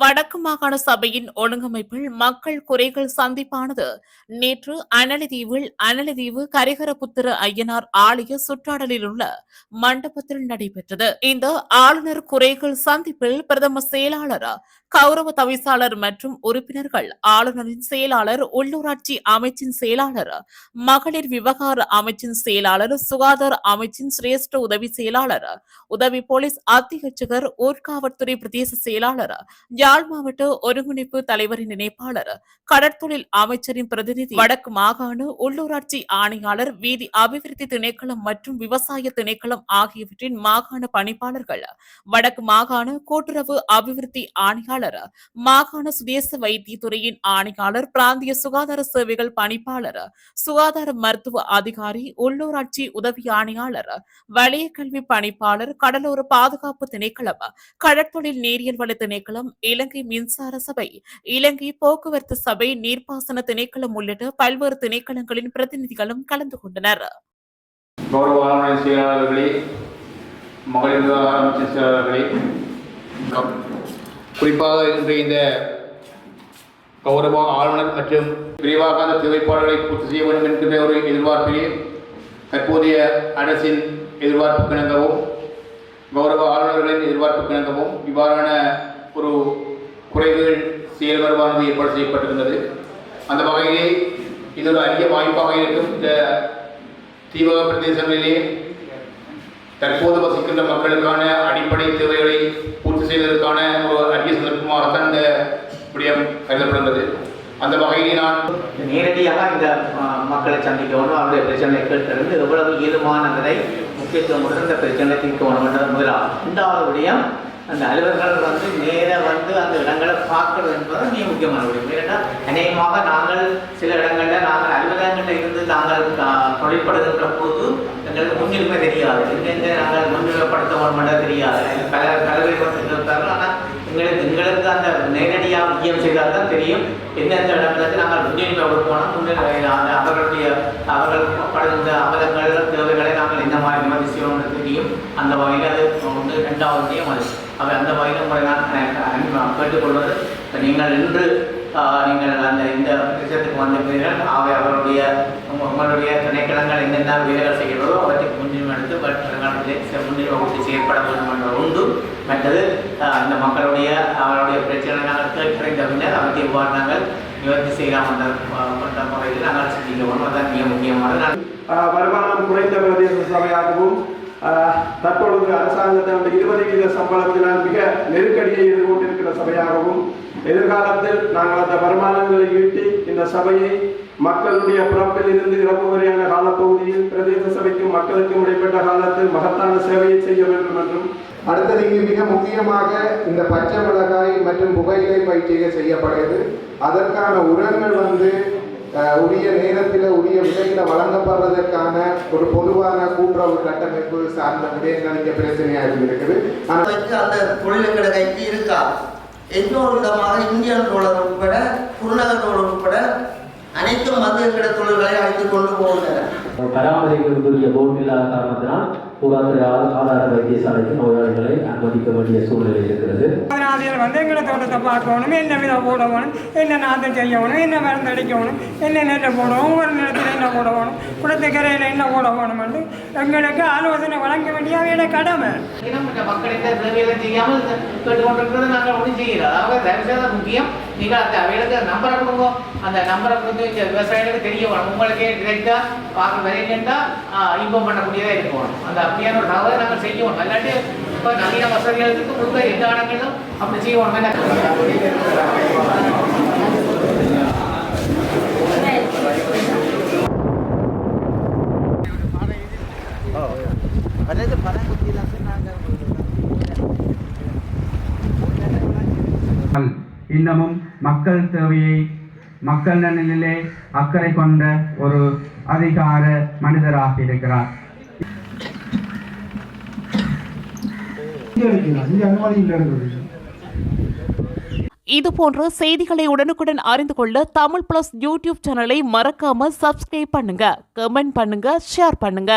வடக்கு மாகாண சபையின் ஒழுங்கமைப்பில் மக்கள் குறைகள் சந்திப்பானது. நேற்று அனலிதீவில் அனலிதீவு கரிகரபுத்திர ஐயனார் ஆலய சுற்றாடலில் உள்ள மண்டபத்தில் நடைபெற்றது. இந்த ஆளுநர் குறைகள் சந்திப்பில் பிரதம செயலாளர் கௌரவ தவிசாளர் மற்றும் உறுப்பினர்கள் ஆளுநரின் செயலாளர் உள்ளூராட்சி அமைச்சின் செயலாளர் மகளிர் விவகார அமைச்சின் செயலாளர் சுகாதார அமைச்சின் சிரேஷ்ட உதவி செயலாளர் உதவி போலீஸ் அத்தியட்சகர் ஊர்காவல்துறை பிரதேச செயலாளர் யாழ் மாவட்ட ஒருங்கிணைப்பு தலைவரின் இணைப்பாளர் கடற்தொழில் அமைச்சரின் பிரதிநிதி வடக்கு மாகாண உள்ளூராட்சி ஆணையாளர் வீதி அபிவிருத்தி திணைக்களம் மற்றும் விவசாய திணைக்களம் ஆகியவற்றின் மாகாண பணிப்பாளர்கள் வடக்கு மாகாண கூட்டுறவு அபிவிருத்தி ஆணையாளர் மாகாண சுதேச வைத்தியத்துறையின் ஆணையாளர் பிராந்திய சுகாதார சேவைகள் பணிப்பாளர் சுகாதார மருத்துவ அதிகாரி உள்ளூராட்சி உதவி ஆணையாளர் வலய கல்வி பணிப்பாளர் கடலோர பாதுகாப்பு திணைக்களம் கடற்தொழில் நீரியல் வள திணைக்களம் இலங்கை மின்சார சபை இலங்கை போக்குவரத்து சபை நீர்ப்பாசன திணைக்களம் உள்ளிட்ட பல்வேறு திணைக்களங்களின் பிரதிநிதிகளும் கலந்து கொண்டனர். செயலாளர்களே மகளிர் விவகாரம் செயலாளர்களே குறிப்பாக இன்று இந்த கௌரவ ஆளுநர் மற்றும் விரிவாக அந்த தேவைப்பாடுகளை பூர்த்தி செய்ய வேண்டும் என்கின்ற ஒரு எதிர்பார்ப்பிலே தற்போதைய அரசின் எதிர்பார்ப்பு கிணங்கவும் கௌரவ ஆளுநர்களின் எதிர்பார்ப்பு கிணங்கவும் இவ்வாறான ஒரு குறைகள் செயல்படுவானது ஏற்பாடு செய்யப்பட்டிருந்தது. அந்த வகையிலே இது ஒரு அரிய வாய்ப்பாக இருக்கும். இந்த தீவக பிரதேசங்களிலே தற்போது வசிக்கின்ற மக்களுக்கான அடிப்படை தேவைகளை பூர்த்தி செய்வதற்கான ஒரு அரிய சந்தர்ப்பமாகத்தான் இந்த விடயம் கருதப்படுகிறது அந்த வகையிலே நான் நேரடியாக இந்த அஹ், மக்களை சந்திக்கணும் அவருடைய பிரச்சனை கேட்கிறது எவ்வளவு ஈடுமானதை முக்கியத்துவம் இந்த பிரச்சனை தீர்க்கணும் என்றது முதலாவது இரண்டாவது விடயம் அந்த அலுவலர்கள் வந்து நேராக வந்து அந்த இடங்களை பார்க்கறது என்பது மிக முக்கியமான விடயம். ஏன்னா அநேகமாக நாங்கள் சில இடங்களில் நாங்கள் அலுவலகங்களில் இருந்து நாங்கள் அஹ், தொழிற்படுகின்ற எங்களுக்கு முன்னுரிமை தெரியாது. எங்கெங்கே நாங்கள் முன்னிலைப்படுத்த வேணுமென்றது தெரியாது. பல கலவை இருக்கார்கள் ஆனால் எங்களுக்கு எங்களுக்கு அந்த நேரடியாக விஜயம் செய்தால் தான் தெரியும் எந்தெந்த இடங்களுக்கு நாங்கள் முன்னுரிமை கொடுக்கணும் முன்னுரிமை அந்த அவர்களுடைய அவர்கள் படுகின்ற அவலங்கள் தேவைகளை நாங்கள் எந்த மாதிரி நிவர்த்தி செய்யணும்னு தெரியும். அந்த வகையில் அது வந்து ரெண்டாவது விஷயம் அது அவை அந்த வகையில் உங்களை நான் கேட்டுக்கொள்வது. இப்ப நீங்கள் இன்று நீங்கள் அந்த இந்த விஷயத்துக்கு வந்திருக்கிறீர்கள். அவை அவருடைய உங்களுடைய திணைக்களங்கள் என்னென்ன வேலைகள் செய்கிறதோ அவற்றுக்கு முன்னுரிமை எடுத்து வருங்காலத்திலே முன்னுரிமை கொடுத்து செயற்பட வேண்டும் என்ற உண்டு. மற்றது ஆஹ், இந்த மக்களுடைய அவருடைய பிரச்சனைகளுக்கு நாங்கள் பின்னர் அவற்றை இவ்வாறு நாங்கள் நிவர்த்தி செய்யலாம் என்ற முறையில் நாங்கள் சிந்திக்க வேண்டும். அதான் மிக முக்கியமான வருமானம் குறைந்த பிரதேச சபையாகவும் தற்பொழுது அரசாங்கத்தினுடைய இருபது வீத சம்பளத்தினால் மிக நெருக்கடியை எதிர்கொண்டிருக்கிற சபையாகவும் எதிர்காலத்தில் நாங்கள் அந்த வருமானங்களை ஈட்டி இந்த சபையை மக்களுடைய பிறப்பில் இருந்து இறப்பு வரையான காலப்பகுதியில் பிரதேச சபைக்கும் மக்களுக்கும் இடைப்பட்ட காலத்தில் மகத்தான சேவையை செய்ய வேண்டும் என்றும் அடுத்தது இங்கு மிக முக்கியமாக இந்த பச்சை மிளகாய் மற்றும் புகையிலை பயிற்சிகள் செய்யப்படுகிறது. அதற்கான உரங்கள் வந்து உரிய நேரத்தில் உரிய விலையில் வழங்கப்படுவதற்கான ஒரு பொதுவான கூட்டுறவு கட்டமைப்பு சார்ந்த விடயங்கள் இங்கே பிரச்சனையாக வச்சு அந்த தொழிலுக்கிற கைக்கு இருக்கா? இன்னொரு விதமாக இந்தியன் ரோலர் உட்பட குருநகர் ரோலர் உட்பட அனைத்தும் மத்திய கிட தொழில்களை அழைத்து கொண்டு போகின்றன பராமரிப்புக்குரிய போர்டு இல்லாத காரணத்தினால் புகார் ஆதார வைத்தியசாலைக்கு நோயாளிகளை அனுமதிக்க வேண்டிய சூழ்நிலை இருக்கிறது. வந்து எங்களை தோட்டத்தை பார்க்கணும் என்ன விதம் போடணும் என்ன நாற்றம் செய்யணும் என்ன மருந்து அடிக்கணும் என்ன நெல்லை போடணும் ஒரு நிலத்தில் என்ன போடணும் குளத்துக்கரையில் என்ன போடணும்னு எங்களுக்கு ஆலோசனை வழங்க வேண்டிய அவையோட கடமை. இந்த நாங்கள் ஒன்றும் அதாவது முக்கியம். நீங்கள் அந்த அவைகளுக்கு நம்பரை கொடுங்க. அந்த நம்பரை கொடுத்து இந்த விவசாயிகளுக்கு தெரிய வேணும். உங்களுக்கே டிரெக்டாக பார்க்க வரீங்கன்னா இன்பம் பண்ணக்கூடியதாக இருக்கணும் அந்த அப்படியான ஒரு தகவலை நாங்கள் செய்யணும் இல்லாட்டி இப்போ நவீன வசதிகளுக்கு கொடுக்க எந்த இடங்களிலும் அப்படி செய்யணும் இன்னமும் மக்கள் தேவையை மக்கள் நலனிலே அக்கறை கொண்ட ஒரு அதிகார மனிதராக இருக்கிறார். இதுபோன்ற செய்திகளை உடனுக்குடன் அறிந்து கொள்ள தமிழ் பிளஸ் யூடியூப் சேனலை மறக்காம சப்ஸ்கிரைப் பண்ணுங்க கமெண்ட் பண்ணுங்க ஷேர் பண்ணுங்க.